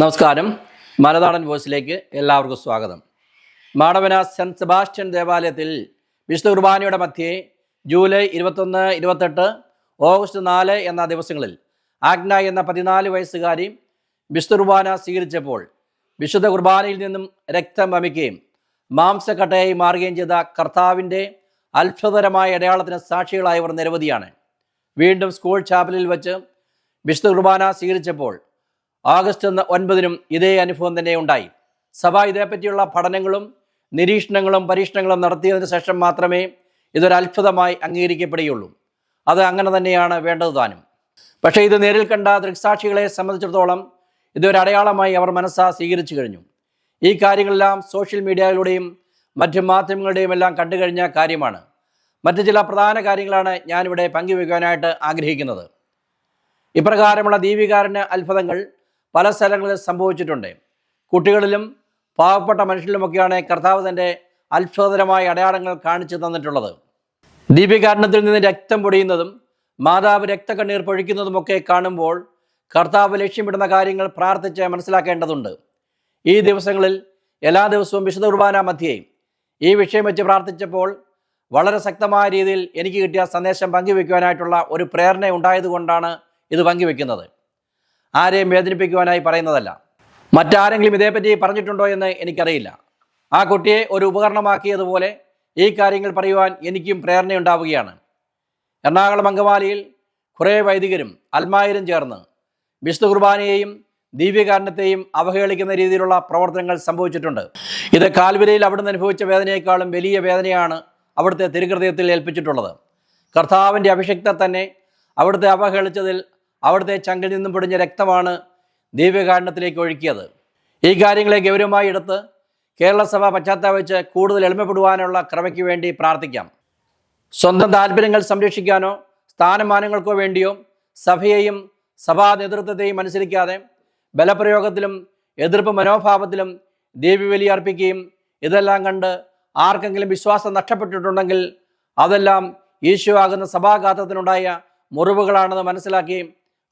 നമസ്കാരം. മലനാടൻ വോയിസിലേക്ക് എല്ലാവർക്കും സ്വാഗതം. മാടവന സെന്റ് സെബാസ്റ്റ്യൻ ദേവാലയത്തിൽ വിശുദ്ധ കുർബാനയുടെ മധ്യേ ജൂലൈ ഇരുപത്തൊന്ന് ഇരുപത്തെട്ട് ഓഗസ്റ്റ് നാല് എന്ന ദിവസങ്ങളിൽ ആഗ്ന എന്ന പതിനാല് വയസ്സുകാരി വിശുദ്ധ കുർബാന സ്വീകരിച്ചപ്പോൾ വിശുദ്ധ കുർബാനയിൽ നിന്നും രക്തം വമിക്കുകയും മാംസക്കട്ടയായി മാറുകയും ചെയ്ത കർത്താവിന്റെ അത്ഭുതകരമായ അടയാളത്തിന് സാക്ഷികളായവർ നിരവധിയാണ്. വീണ്ടും സ്കൂൾ ചാപ്പലിൽ വെച്ച് വിശുദ്ധ കുർബാന സ്വീകരിച്ചപ്പോൾ ആഗസ്റ്റ് ഒൻപതിനും ഇതേ അനുഭവം തന്നെ ഉണ്ടായി. സഭ ഇതേപ്പറ്റിയുള്ള പഠനങ്ങളും നിരീക്ഷണങ്ങളും പരീക്ഷണങ്ങളും നടത്തിയതിനു ശേഷം മാത്രമേ ഇതൊരു അത്ഭുതമായി അംഗീകരിക്കപ്പെടുകയുള്ളൂ. അത് അങ്ങനെ തന്നെയാണ് വേണ്ടത് താനും. പക്ഷേ ഇത് നേരിൽ കണ്ട ദൃക്സാക്ഷികളെ സംബന്ധിച്ചിടത്തോളം ഇതൊരു അടയാളമായി അവർ മനസ്സാ സ്വീകരിച്ചു കഴിഞ്ഞു. ഈ കാര്യങ്ങളെല്ലാം സോഷ്യൽ മീഡിയയിലൂടെയും മറ്റ് മാധ്യമങ്ങളുടെയും എല്ലാം കണ്ടു കഴിഞ്ഞ കാര്യമാണ്. മറ്റ് ചില പ്രധാന കാര്യങ്ങളാണ് ഞാനിവിടെ പങ്കുവയ്ക്കാനായിട്ട് ആഗ്രഹിക്കുന്നത്. ഇപ്രകാരമുള്ള ദീപികാരന് അത്ഭുതങ്ങൾ പല സ്ഥലങ്ങളിൽ സംഭവിച്ചിട്ടുണ്ട്. കുട്ടികളിലും പാവപ്പെട്ട മനുഷ്യരിലുമൊക്കെയാണ് കർത്താവ് തന്റെ അത്ഭുതകരമായ അടയാളങ്ങൾ കാണിച്ചു തന്നിട്ടുള്ളത്. ദീപികാരണത്തിൽ നിന്ന് രക്തം പൊടിയുന്നതും മാതാവ് രക്തക്കണ്ണീർ പൊഴിക്കുന്നതുമൊക്കെ കാണുമ്പോൾ കർത്താവ് ലക്ഷ്യമിടുന്ന കാര്യങ്ങൾ പ്രാർത്ഥിച്ച് മനസ്സിലാക്കേണ്ടതുണ്ട്. ഈ ദിവസങ്ങളിൽ എല്ലാ ദിവസവും വിശുദ്ധ കുർബാന മധ്യേ ഈ വിഷയം വെച്ച് പ്രാർത്ഥിച്ചപ്പോൾ വളരെ ശക്തമായ രീതിയിൽ എനിക്ക് കിട്ടിയ സന്ദേശം പങ്കുവെക്കുവാനായിട്ടുള്ള ഒരു പ്രേരണ ഉണ്ടായതുകൊണ്ടാണ് ഇത് പങ്കുവെക്കുന്നത്. ആരെയും വേദനിപ്പിക്കുവാനായി പറയുന്നതല്ല. മറ്റാരെങ്കിലും ഇതേപ്പറ്റി പറഞ്ഞിട്ടുണ്ടോ എന്ന് എനിക്കറിയില്ല. ആ കുട്ടിയെ ഒരു ഉപകരണമാക്കിയതുപോലെ ഈ കാര്യങ്ങൾ പറയുവാൻ എനിക്കും പ്രേരണയുണ്ടാവുകയാണ്. എറണാകുളം അങ്കമാലിയിൽ കുറേ വൈദികരും അൽമായരും ചേർന്ന് വിശുദ്ധ കുർബാനയെയും ദിവ്യകാരണത്തെയും അവഹേളിക്കുന്ന രീതിയിലുള്ള പ്രവർത്തനങ്ങൾ സംഭവിച്ചിട്ടുണ്ട്. ഇത് കാൽവരയിൽ അവിടുന്ന് അനുഭവിച്ച വേദനയെക്കാളും വലിയ വേദനയാണ് അവിടുത്തെ തിരുഹൃദയത്തിൽ ഏൽപ്പിച്ചിട്ടുള്ളത്. കർത്താവിന്റെ അഭിഷക്ത തന്നെ അവിടുത്തെ അവഹേളിച്ചതിൽ അവിടുത്തെ ചങ്കിൽ നിന്നും പൊടിഞ്ഞ രക്തമാണ് ദിവ്യകാരണത്തിലേക്ക് ഒഴുക്കിയത്. ഈ കാര്യങ്ങളെ ഗൗരവമായി എടുത്ത് കേരളസഭ സഭ പശ്ചാത്തപിച്ച് കൂടുതൽ എളിമപ്പെടുവാനുള്ള ക്രമയ്ക്ക് വേണ്ടി പ്രാർത്ഥിക്കാം. സ്വന്തം താല്പര്യങ്ങൾ സംരക്ഷിക്കാനോ സ്ഥാനമാനങ്ങൾക്കോ വേണ്ടിയോ സഭയെയും സഭാ നേതൃത്വത്തെയും അനുസരിക്കാതെ ബലപ്രയോഗത്തിലും എതിർപ്പ് മനോഭാവത്തിലും ദേവി അർപ്പിക്കുകയും ഇതെല്ലാം കണ്ട് ആർക്കെങ്കിലും വിശ്വാസം നഷ്ടപ്പെട്ടിട്ടുണ്ടെങ്കിൽ അതെല്ലാം ഈശോ ആകുന്ന സഭാഗാത്രത്തിനുണ്ടായ മുറിവുകളാണെന്ന് മനസ്സിലാക്കി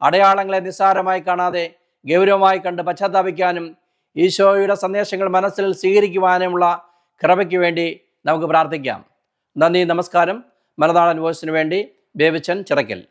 അടയാളങ്ങളെ നിസ്സാരമായി കാണാതെ ഗൗരവമായി കണ്ട് പശ്ചാത്താപിക്കാനും ഈശോയുടെ സന്ദേശങ്ങൾ മനസ്സിൽ സ്വീകരിക്കുവാനുമുള്ള കൃപയ്ക്ക് വേണ്ടി നമുക്ക് പ്രാർത്ഥിക്കാം. നന്ദി നമസ്കാരം. മലനാടൻ വോയ്സിന് വേണ്ടി ബേബിച്ചൻ ചിറക്കൽ.